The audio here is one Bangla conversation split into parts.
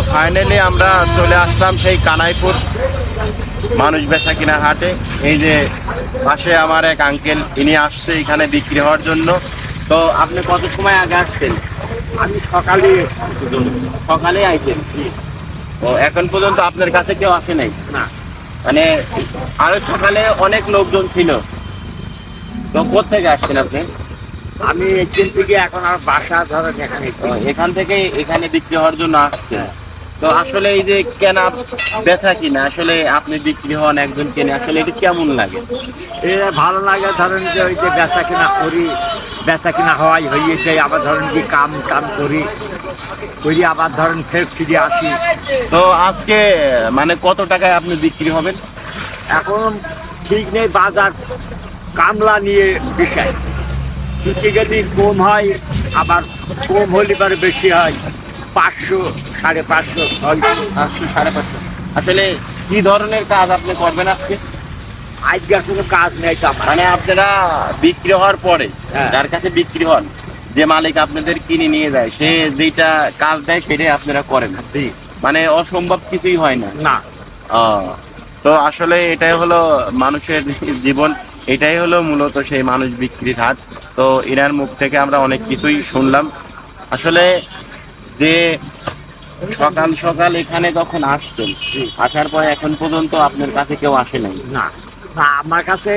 তো ফাইনালি আমরা চলে আসলাম সেই কানাইপুর মানুষ বেচা কিনা হাটে। এই যে পাশে আমার এক আঙ্কেল ইনি আসছে এখানে বিক্রি হওয়ার জন্য। তো আপনি কত সময় আগে আসছেন? আমি সকালে সকালে আইছেন? ও এখন পর্যন্ত আপনার কাছে কেউ আসে নাই? না। মানে আরও সকালে অনেক লোকজন ছিল। তো কোথেকে আসছেন আপনি? আমি এখান থেকে এখন আর বাসা ধরেন এখানে এখান থেকে এখানে বিক্রি হওয়ার জন্য আসছেন। তো আসলে এই যে কেনা বেচা কিনা আসলে আপনি বিক্রি হন একজন কেনে আসলে এটা কেমন লাগে? এ ভালো লাগে ধরেন যে ওই যে বেচা কিনা করি বেচা কিনা হওয়াই হয়ে যায় আবার ধরেন কি কাম কাম করি করি আবার ধরেন ফের ফিরে আসি। তো আজকে মানে কত টাকায় আপনি বিক্রি হবেন? এখন ঠিক নেই বাজার কামলা নিয়ে বিষয় কিছু গেলে কম হয় আবার কম হলে পরে বেশি হয় পাঁচশো সাড়ে পাঁচশো ছয়শো পাঁচশো সাড়ে পাঁচশো। আসলে কি ধরনের কাজ আপনি করবেন আজকে? আজকে কোনো কাজ নেই তো মানে আপনারা বিক্রি হওয়ার পরে হ্যাঁ। যার কাছে বিক্রি হন যে মালিক আপনাদের কিনে নিয়ে যায় সে যেটা কাজ দেয় সেটাই আপনারা করেন। মানে অসম্ভব কিছুই হয় না। না। তো আসলে এটাই হলো মানুষের জীবন এটাই হলো মূলত সেই মানুষ বিক্রির হাট। তো এনার মুখ থেকে আমরা অনেক কিছুই শুনলাম। আসলে যে সকাল সকাল এখানে যখন আসতেন আসার পর এখন পর্যন্ত আপনার কাছে কেউ আসে নাই? না। না আমার কাছে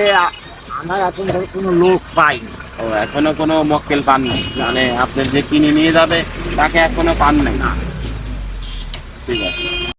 আমার এখন কোনো লোক পাইনি ও এখনও কোনো মক্কেল পান নাই? মানে আপনার যে কিনে নিয়ে যাবে তাকে এখনও পান নাই? না। ঠিক আছে।